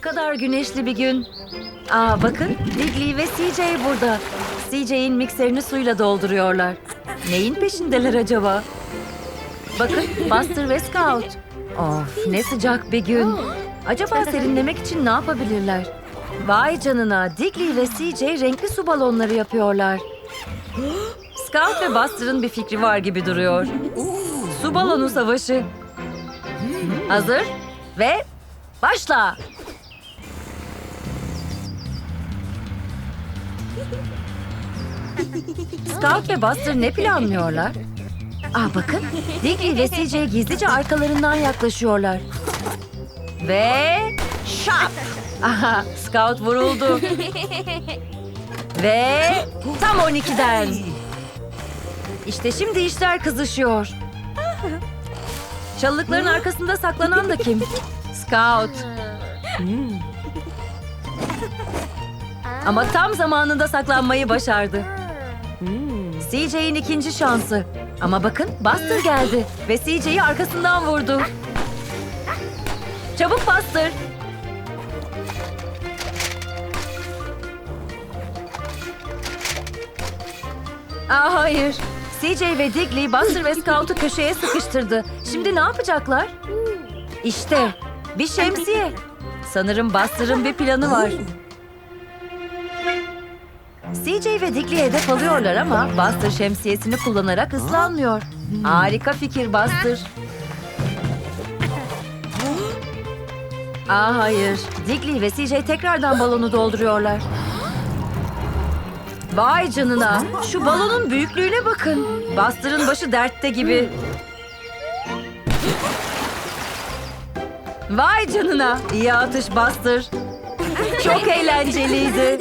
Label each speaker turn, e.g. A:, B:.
A: kadar güneşli bir gün. Aa bakın Digley ve CJ burada. CJ'in mikserini suyla dolduruyorlar. Neyin peşindeler acaba? Bakın Buster ve Scout. Of ne sıcak bir gün. Acaba serinlemek için ne yapabilirler? Vay canına Digley ve CJ renkli su balonları yapıyorlar. Scout ve Buster'ın bir fikri var gibi duruyor. Su balonu savaşı. Hazır ve başla. Scout ve Buster ne planlıyorlar? Aa bakın, Digley ve CJ gizlice arkalarından yaklaşıyorlar. Ve şap! Aha, Scout vuruldu. ve tam 12'den. İşte şimdi işler kızışıyor. Çalılıkların arkasında saklanan da kim? Scout. Ama tam zamanında saklanmayı başardı. CJ'in ikinci şansı. Ama bakın Buster geldi ve CJ'yi arkasından vurdu. Çabuk Buster. Aa hayır. CJ ve Digley Buster ve Scout'u köşeye sıkıştırdı. Şimdi ne yapacaklar? İşte bir şemsiye. Sanırım Buster'ın bir planı var. CJ ve Digley hedef alıyorlar ama Buster şemsiyesini kullanarak ıslanmıyor. Harika fikir Buster. Aa hayır. Digley ve CJ tekrardan balonu dolduruyorlar. Vay canına. Şu balonun büyüklüğüne bakın. Buster'ın başı dertte gibi. Vay canına. İyi atış Buster. Çok eğlenceliydi.